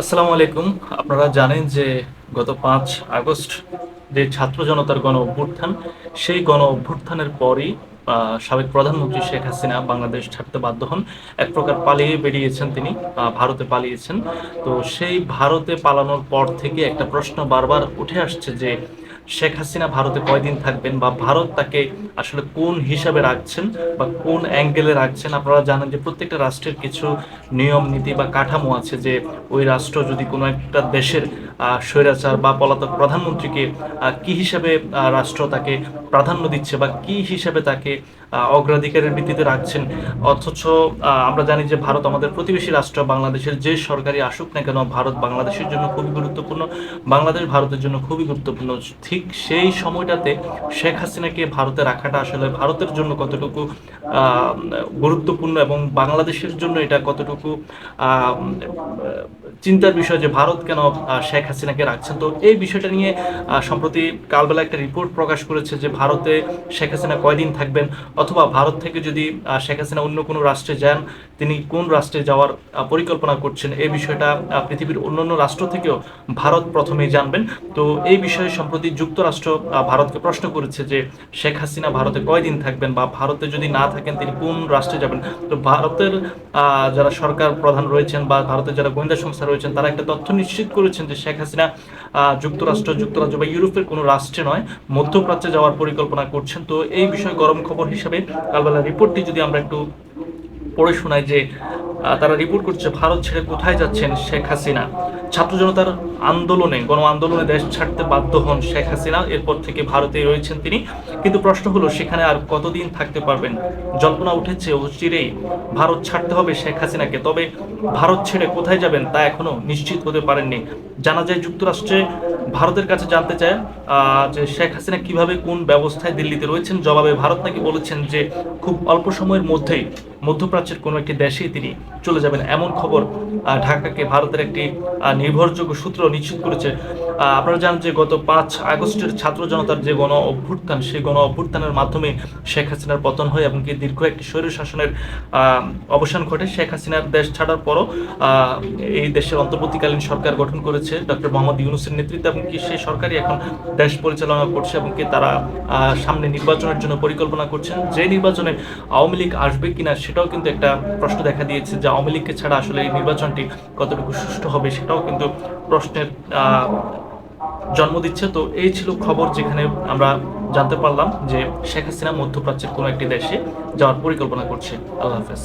আসসালামু আলাইকুম। আপনারা জানেন যে গত পাঁচ আগস্ট যে ছাত্র জনতার গণ অভ্যুত্থান, সেই গণ অভ্যুত্থানের পরই সাবেক প্রধানমন্ত্রী শেখ হাসিনা বাংলাদেশ ছাড়তে বাধ্য হন। এক প্রকার পালিয়ে বেরিয়েছেন তিনি ভারতে পালিয়েছেন। তো সেই ভারতে পালানোর পর থেকে একটা প্রশ্ন বারবার উঠে আসছে যে শেখ হাসিনা ভারতে কয়দিন থাকবেন বা ভারত তাকে আসলে কোন হিসাবে রাখছেন বা কোন অ্যাঙ্গেলে রাখছেন? আপনারা জানেন যে প্রত্যেকটা রাষ্ট্রের কিছু নিয়ম, নীতি বা কাঠামো আছে যে ওই রাষ্ট্র যদি কোনো একটা দেশের স্বৈরাচার বা পলাতক প্রধানমন্ত্রীকে কি হিসাবে রাষ্ট্র তাকে প্রাধান্য দিচ্ছে বা কি হিসাবে তাকে অগ্রাধিকারের ভিত্তিতে রাখছেন? অথচ আমরা জানি যে ভারত আমাদের প্রতিবেশী রাষ্ট্র, বাংলাদেশের যে সরকারি আসুক না কেন, ভারত বাংলাদেশের জন্য খুবই গুরুত্বপূর্ণ, বাংলাদেশ ভারতের জন্য খুবই গুরুত্বপূর্ণ। ঠিক সেই সময়টাতে শেখ হাসিনাকে ভারতে রাখাটা আসলে ভারতের জন্য কতটুকু গুরুত্বপূর্ণ এবং বাংলাদেশের জন্য এটা কতটুকু চিন্তার বিষয় যে ভারত কেন শেখ হাসিনাকে রাখছেন। তো এই বিষয়টা নিয়ে সম্প্রতি কালবেলা একটা রিপোর্ট প্রকাশ করেছে যে ভারতে শেখ হাসিনা কয়দিন থাকবেন? অথবা ভারত থেকে যদি শেখ হাসিনা অন্য কোনো রাষ্ট্রে যান, তিনি কোন রাষ্ট্রে যাওয়ার পরিকল্পনা করছেন? এই বিষয়টা পৃথিবীর অন্যান্য রাষ্ট্র থেকেও ভারত প্রথমেই জানবেন। তো এই বিষয়ে সম্প্রতি যুক্তরাষ্ট্র ভারতকে প্রশ্ন করেছে যে শেখ হাসিনা ভারতে কয়দিন থাকবেন বা ভারতে যদি না থাকেন, তিনি কোন রাষ্ট্রে যাবেন? তো ভারতের যারা সরকার প্রধান রয়েছেন বা ভারতের যারা গোয়েন্দা সংস্থা রয়েছেন তারা একটা তথ্য নিশ্চিত করেছেন যে শেখ হাসিনা যুক্তরাষ্ট্র, যুক্তরাজ্য বা ইউরোপের কোনো রাষ্ট্রে নয়, মধ্যপ্রাচ্যে যাওয়ার পরিকল্পনা করছেন। তো এই বিষয়ে গরম খবর হিসেবে কালবেলা রিপোর্টটি যদি আমরা একটু পড়ে শোনাই যে তারা রিপোর্ট করছে ভারত ছেড়ে কোথায় যাচ্ছেন শেখ হাসিনা। ছাত্র জনতার আন্দোলনে গণ আন্দোলনে দেশ ছাড়তে বাধ্য হন শেখ হাসিনা। এরপর থেকে ভারতে রয়েছেন তিনি। কিন্তু প্রশ্ন হলো, সেখানে আর কতদিন থাকতে পারবেন? জল্পনা উঠেছে অচিরেই ভারত ছাড়তে হবে শেখ হাসিনাকে। তবে ভারত ছেড়ে কোথায় যাবেন তা এখনও নিশ্চিত হতে পারেননি। জানা যায়, যুক্তরাষ্ট্রে ভারতের কাছে জানতে চায় যে শেখ হাসিনা কীভাবে কোন ব্যবস্থায় দিল্লিতে রয়েছেন। জবাবে ভারত নাকি বলেছেন যে, খুব অল্প সময়ের মধ্যেই মধ্যপ্রাচ্যের কোনো একটি দেশেই তিনি চলে যাবেন। এমন খবর ঢাকাকে ভারতের একটি নির্ভরযোগ্য সূত্র নিশ্চিত করেছে। আপনারা জানেন যে গত পাঁচ আগস্টের ছাত্র জনতার যে গণ অভ্যুত্থান, সেই গণ অভ্যুত্থানের মাধ্যমে শেখ হাসিনার পতন হয় এবং কি দীর্ঘ একটি স্বৈর শাসনের অবসান ঘটে। শেখ হাসিনার দেশ ছাড়ার পরও এই দেশের অন্তর্বর্তীকালীন সরকার গঠন করেছে ডক্টর মোহাম্মদ ইউনুসের নেতৃত্বে এবং কি সেই সরকারই এখন দেশ পরিচালনা করছে এবং কি তারা সামনে নির্বাচনের জন্য পরিকল্পনা করছেন। যে নির্বাচনে আওয়ামী লীগ আসবে কিনা সেটাও কিন্তু একটা প্রশ্ন দেখা দিয়েছে যে আওয়ামী লীগকে ছাড়া আসলে এই নির্বাচনটি কতটুকু সুষ্ঠু হবে সেটাও কিন্তু প্রশ্নের জন্ম দিচ্ছে। তো এই ছিল খবর যেখানে আমরা জানতে পারলাম যে শেখ হাসিনা মধ্যপ্রাচ্যের কোনো একটি দেশে যাওয়ার পরিকল্পনা করছে। আল্লাহ হাফেজ।